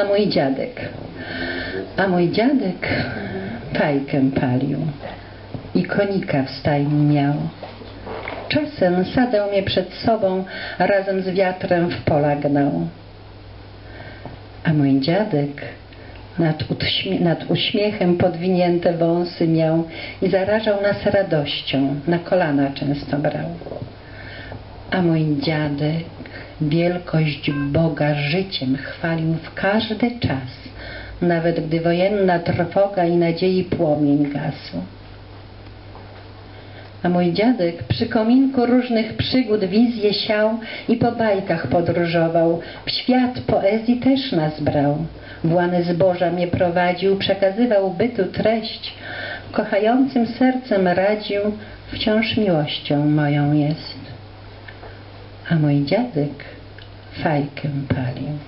A mój dziadek, a mój dziadek fajkę palił i konika w stajni miał. Czasem sadzał mnie przed sobą, razem z wiatrem w pola gnał. A mój dziadek nad, uśmie- nad uśmiechem podwinięte wąsy miał i zarażał nas radością, na kolana często brał. A mój dziadek wielkość Boga życiem chwalił w każdy czas, nawet gdy wojenna trwoga i nadziei płomień gasł. A mój dziadek przy kominku różnych przygód wizje siał i po bajkach podróżował. W świat poezji też nas brał. Włany zboża mnie prowadził, przekazywał bytu treść. Kochającym sercem radził, wciąż miłością moją jest. A mój dziadek fajkę palił.